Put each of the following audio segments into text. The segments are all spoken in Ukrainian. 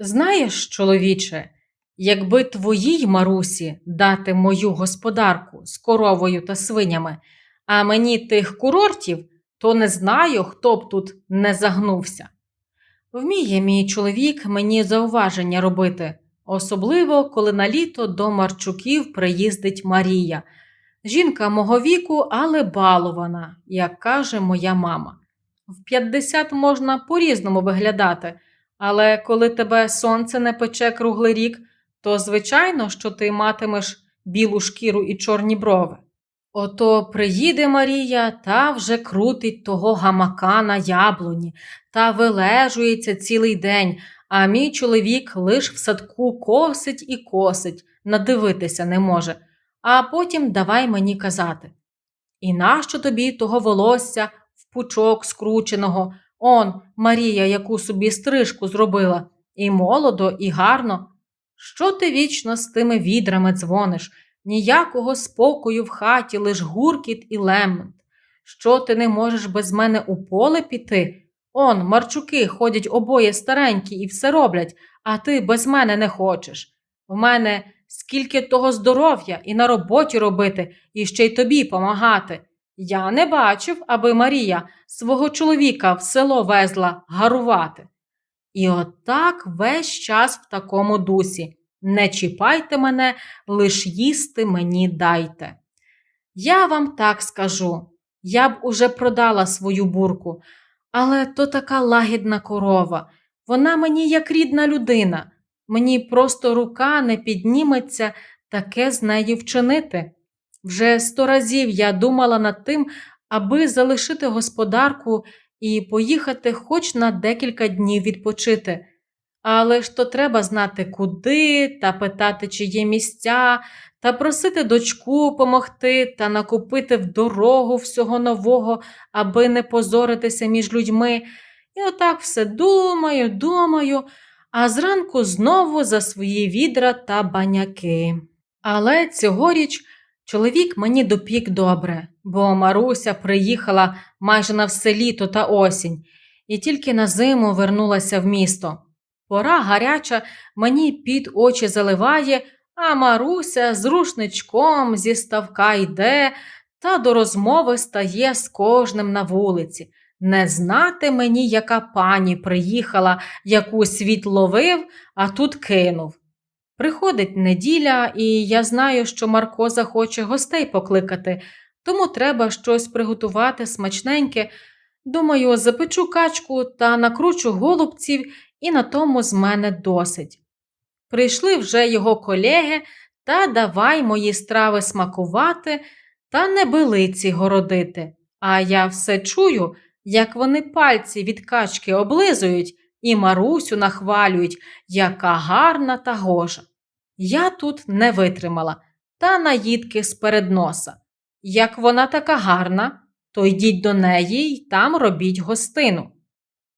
Знаєш, чоловіче, якби твоїй Марусі дати мою господарку з коровою та свинями, а мені тих курортів, то не знаю, хто б тут не загнувся. Вміє мій чоловік мені зауваження робити, особливо коли на літо до Марчуків приїздить Марія. Жінка мого віку, але балована, як каже моя мама. В 50 можна по-різному виглядати, але коли тебе сонце не пече круглий рік, то звичайно, що ти матимеш білу шкіру і чорні брови. Ото приїде Марія та вже крутить того гамака на яблуні та вилежується цілий день, а мій чоловік лиш в садку косить і косить, надивитися не може, а потім давай мені казати. І нащо тобі того волосся в пучок скрученого? Он, Марія, яку собі стрижку зробила, і молодо, і гарно. Що ти вічно з тими відрами дзвониш? Ніякого спокою в хаті, лиш гуркіт і лемент. Що ти не можеш без мене у поле піти? Он, марчуки ходять обоє старенькі і все роблять, а ти без мене не хочеш. В мене скільки того здоров'я і на роботі робити, і ще й тобі помагати. Я не бачив, аби Марія свого чоловіка в село везла гарувати. І отак весь час в такому дусі. Не чіпайте мене, лиш їсти мені дайте. Я вам так скажу, я б уже продала свою бурку, але то така лагідна корова. Вона мені як рідна людина. Мені просто рука не підніметься таке з нею вчинити. Вже сто разів я думала над тим, аби залишити господарку і поїхати хоч на декілька днів відпочити. Але ж то треба знати, куди, та питати, чи є місця, та просити дочку помогти, та накупити в дорогу всього нового, аби не позоритися між людьми. І отак все думаю, думаю, а зранку знову за свої відра та баняки. Але цьогоріч чоловік мені допік добре, бо Маруся приїхала майже на все літо та осінь, і тільки на зиму вернулася в місто. Пора гаряча, мені під очі заливає, а Маруся з рушничком зі ставка йде та до розмови стає з кожним на вулиці. Не знати мені, яка пані приїхала, яку світ ловив, а тут кинув. Приходить неділя, і я знаю, що Марко захоче гостей покликати, тому треба щось приготувати смачненьке. Думаю, запечу качку та накручу голубців, і на тому з мене досить. Прийшли вже його колеги та давай мої страви смакувати та не белиці городити. А я все чую, як вони пальці від качки облизують і Марусю нахвалюють, яка гарна та гожа. Я тут не витримала та наїдки з-перед носа. Як вона така гарна, то йдіть до неї й там робіть гостину.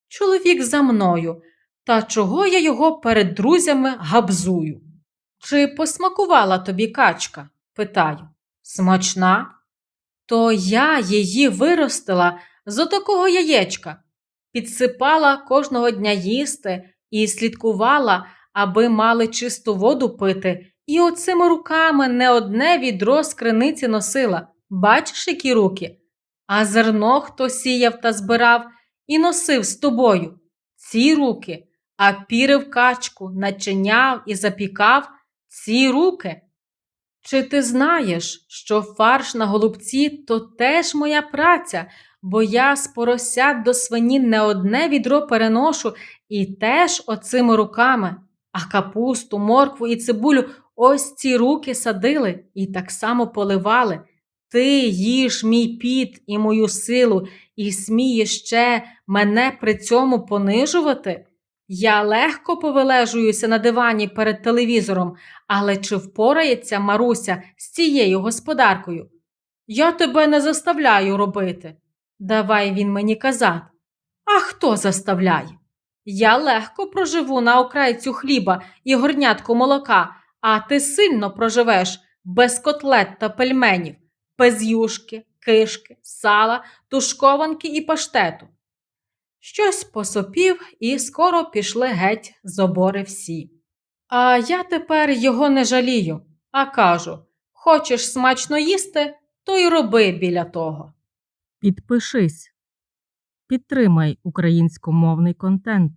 Чоловік за мною, та чого я його перед друзями габзую? Чи посмакувала тобі качка? питаю. Смачна? То я її виростила з отакого яєчка, підсипала кожного дня їсти і слідкувала, аби мали чисту воду пити, і оцими руками не одне відро з криниці носила. Бачиш, які руки? А зерно хто сіяв та збирав і носив з тобою. Ці руки, а пірив качку, начиняв і запікав ці руки. Чи ти знаєш, що фарш на голубці то теж моя праця, бо я з поросят до свині не одне відро переношу і теж оцими руками, а капусту, моркву і цибулю ось ці руки садили і так само поливали. Ти їж мій піт і мою силу, і смієш ще мене при цьому понижувати? Я легко повилежуюся на дивані перед телевізором, але чи впорається Маруся з цією господаркою? Я тебе не заставляю робити. Давай він мені казати. А хто заставляє? Я легко проживу на окрайцю хліба і горнятку молока, а ти сильно проживеш без котлет та пельменів, без юшки, кишки, сала, тушкованки і паштету. Щось посопів і скоро пішли геть з обори всі. А я тепер його не жалію, а кажу: хочеш смачно їсти, то й роби біля того. Підпишись. Підтримай українськомовний контент.